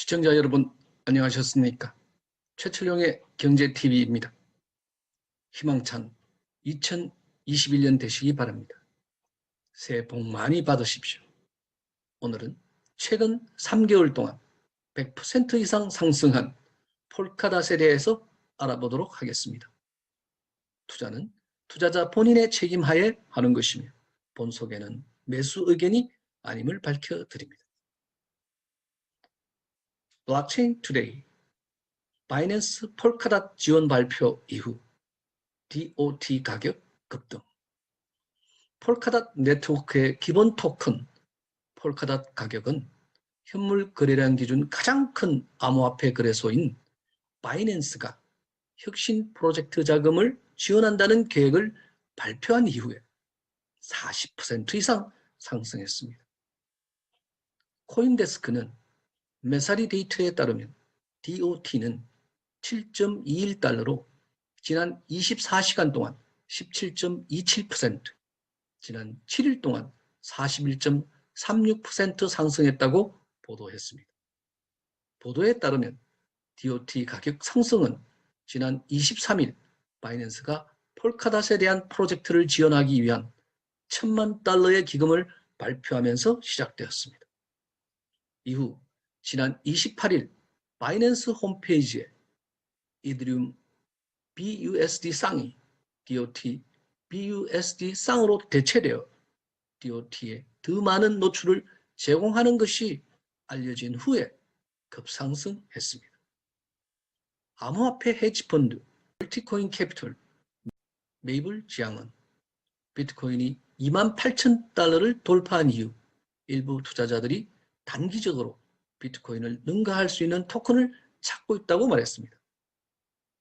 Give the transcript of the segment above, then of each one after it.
시청자 여러분 안녕하셨습니까? 최철용의 경제TV입니다. 희망찬 2021년 되시기 바랍니다. 새해 복 많이 받으십시오. 오늘은 최근 3개월 동안 100% 이상 상승한 폴카닷에 대해서 알아보도록 하겠습니다. 투자는 투자자 본인의 책임하에 하는 것이며 본속에는 매수 의견이 아님을 밝혀드립니다. 블록체인 투데이 바이낸스 폴카닷 지원 발표 이후 DOT 가격 급등 폴카닷 네트워크의 기본 토큰 폴카닷 가격은 현물 거래량 기준 가장 큰 암호화폐 거래소인 바이낸스가 혁신 프로젝트 자금을 지원한다는 계획을 발표한 이후에 40% 이상 상승했습니다. 코인데스크는 메사리 데이터에 따르면 DOT는 7.21달러로 지난 24시간 동안 17.27%, 지난 7일 동안 41.36% 상승했다고 보도했습니다. 보도에 따르면 DOT 가격 상승은 지난 23일 바이낸스가 폴카닷에 대한 프로젝트를 지원하기 위한 천만 달러의 기금을 발표하면서 시작되었습니다. 이후 지난 28일 바이낸스 홈페이지에 이드리움 BUSD 쌍이 DOT BUSD 쌍으로 대체되어 DOT에 더 많은 노출을 제공하는 것이 알려진 후에 급상승했습니다. 암호화폐 헤지펀드 멀티코인 캐피털 메이블 지향은 비트코인이 2만 8천 달러를 돌파한 이후 일부 투자자들이 단기적으로 비트코인을 능가할 수 있는 토큰을 찾고 있다고 말했습니다.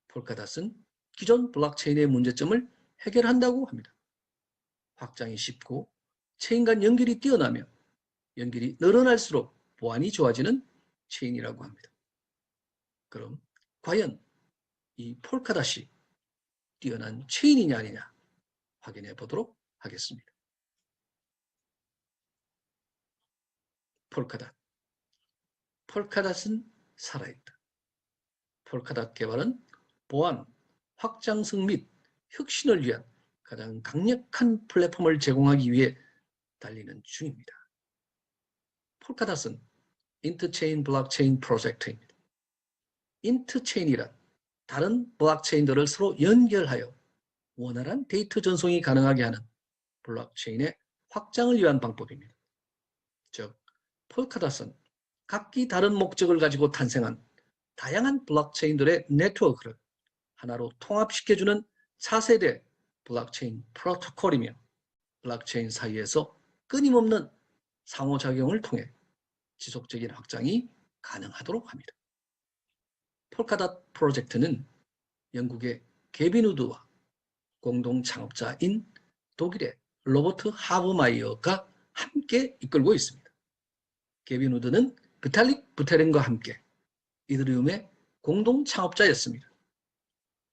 폴카닷은 기존 블록체인의 문제점을 해결한다고 합니다. 확장이 쉽고 체인 간 연결이 뛰어나며 연결이 늘어날수록 보안이 좋아지는 체인이라고 합니다. 그럼 과연 이 폴카닷이 뛰어난 체인이냐 아니냐 확인해 보도록 하겠습니다. 폴카닷 폴카닷은 살아있다. 폴카닷 개발은 보안, 확장성 및 혁신을 위한 가장 강력한 플랫폼을 제공하기 위해 달리는 중입니다. 폴카닷은 인터체인 블록체인 프로젝트입니다. 인터체인이란 다른 블록체인들을 서로 연결하여 원활한 데이터 전송이 가능하게 하는 블록체인의 확장을 위한 방법입니다. 즉, 폴카닷은 각기 다른 목적을 가지고 탄생한 다양한 블록체인들의 네트워크를 하나로 통합시켜주는 차세대 블록체인 프로토콜이며 블록체인 사이에서 끊임없는 상호작용을 통해 지속적인 확장이 가능하도록 합니다. 폴카닷 프로젝트는 영국의 게빈 우드와 공동 창업자인 독일의 로버트 하브마이어가 함께 이끌고 있습니다. 게빈 우드는 비탈릭 부테렌과 함께 이드리움의 공동 창업자였습니다.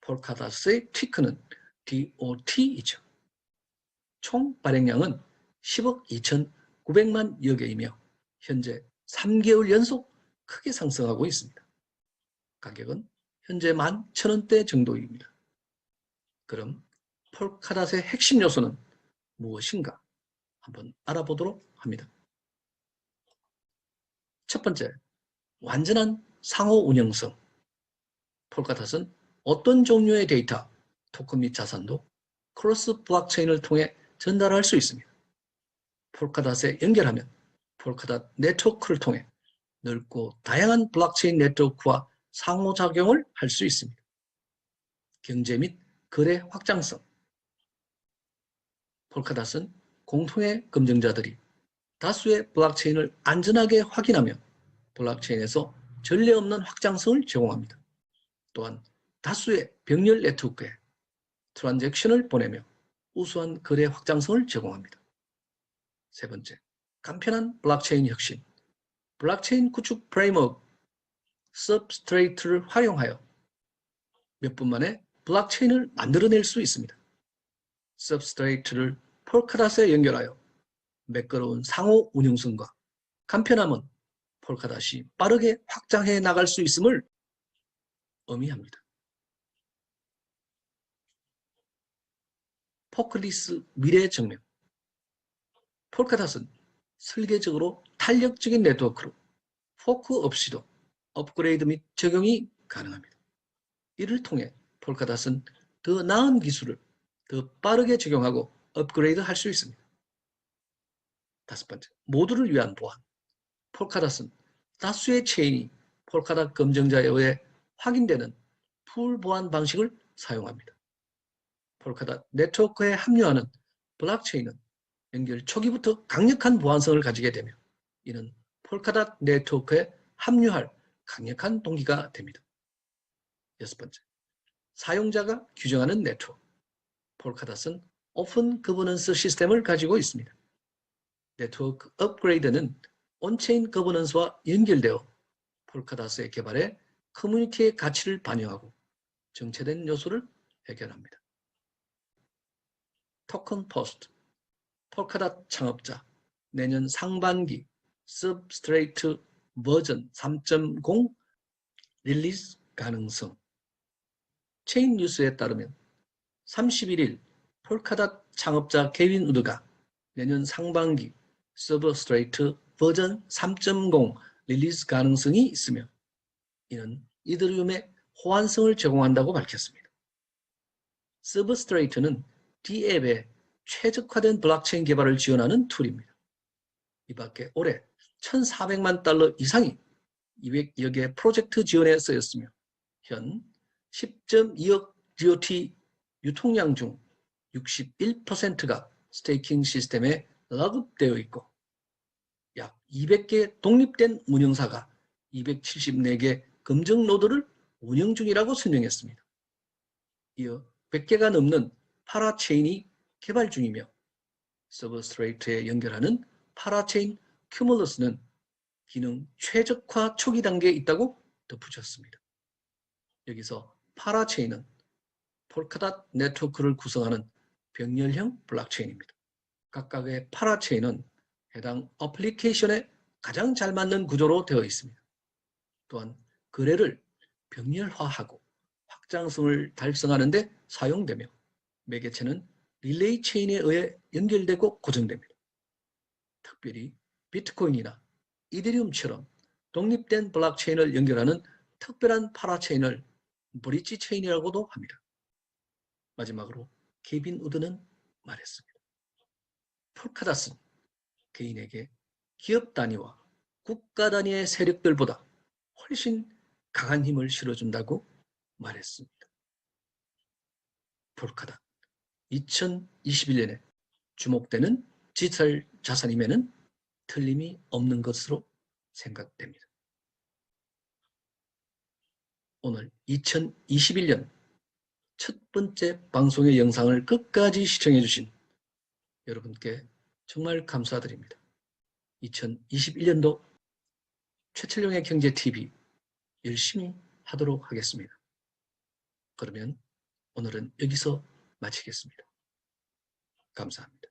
폴카닷의 티크는 DOT이죠. 총 발행량은 10억 2,900만 여 개이며 현재 3개월 연속 크게 상승하고 있습니다. 가격은 현재 11,000원대 정도입니다. 그럼 폴카닷의 핵심 요소는 무엇인가 한번 알아보도록 합니다. 첫 번째, 완전한 상호 운영성. 폴카닷은 어떤 종류의 데이터, 토큰 및 자산도 크로스 블록체인을 통해 전달할 수 있습니다. 폴카닷에 연결하면 폴카닷 네트워크를 통해 넓고 다양한 블록체인 네트워크와 상호작용을 할 수 있습니다. 경제 및 거래 확장성. 폴카닷은 공통의 검증자들이 다수의 블록체인을 안전하게 확인하며 블록체인에서 전례 없는 확장성을 제공합니다. 또한 다수의 병렬 네트워크에 트랜잭션을 보내며 우수한 거래 확장성을 제공합니다. 세 번째, 간편한 블록체인 혁신. 블록체인 구축 프레임워크 서브스트레이트를 활용하여 몇 분 만에 블록체인을 만들어낼 수 있습니다. 서브스트레이트를 폴카닷에 연결하여 매끄러운 상호 운영성과 간편함은 폴카닷이 빠르게 확장해 나갈 수 있음을 의미합니다. 포클리스 미래 정면 폴카닷은 설계적으로 탄력적인 네트워크로 포크 없이도 업그레이드 및 적용이 가능합니다. 이를 통해 폴카닷은 더 나은 기술을 더 빠르게 적용하고 업그레이드 할 수 있습니다. 다섯 번째, 모두를 위한 보안. 폴카닷은 다수의 체인이 폴카닷 검증자에 의해 확인되는 풀 보안 방식을 사용합니다. 폴카닷 네트워크에 합류하는 블록체인은 연결 초기부터 강력한 보안성을 가지게 되며 이는 폴카닷 네트워크에 합류할 강력한 동기가 됩니다. 여섯 번째, 사용자가 규정하는 네트워크. 폴카닷은 오픈 거버넌스 시스템을 가지고 있습니다. 네트워크 업그레이드는 온체인 거버넌스와 연결되어 폴카닷의 개발에 커뮤니티의 가치를 반영하고 정체된 요소를 해결합니다. 토큰 포스트 폴카닷 창업자 내년 상반기 서브스트레이트 버전 3.0 릴리즈 가능성 체인 뉴스에 따르면 31일 폴카닷 창업자 케빈 우드가 내년 상반기 서브스트레이트 버전 3.0 릴리즈 가능성이 있으며 이는 이더리움의 호환성을 제공한다고 밝혔습니다. 서브스트레이트는 D앱의 최적화된 블록체인 개발을 지원하는 툴입니다. 이 밖에 올해 1,400만 달러 이상이 200여 개 프로젝트 지원에 쓰였으며 현 10.2억 DOT 유통량 중 61%가 스테이킹 시스템에 락업되어 있고 약 200개 독립된 운영사가 274개 검증 노드를 운영 중이라고 설명했습니다. 이어 100개가 넘는 파라체인이 개발 중이며 서브스트레이트에 연결하는 파라체인 큐물러스는 기능 최적화 초기 단계에 있다고 덧붙였습니다. 여기서 파라체인은 폴카닷 네트워크를 구성하는 병렬형 블록체인입니다. 각각의 파라체인은 해당 어플리케이션에 가장 잘 맞는 구조로 되어 있습니다. 또한 거래를 병렬화하고 확장성을 달성하는 데 사용되며 매개체는 릴레이 체인에 의해 연결되고 고정됩니다. 특별히 비트코인이나 이더리움처럼 독립된 블록체인을 연결하는 특별한 파라체인을 브릿지 체인이라고도 합니다. 마지막으로 케빈 우드는 말했습니다. 폴카닷은 개인에게 기업 단위와 국가 단위의 세력들보다 훨씬 강한 힘을 실어준다고 말했습니다. 폴카닷 2021년에 주목되는 디지털 자산임에는 틀림이 없는 것으로 생각됩니다. 오늘 2021년 첫 번째 방송의 영상을 끝까지 시청해 주신 여러분께 정말 감사드립니다. 2021년도 최철용의 경제TV 열심히 하도록 하겠습니다. 그러면 오늘은 여기서 마치겠습니다. 감사합니다.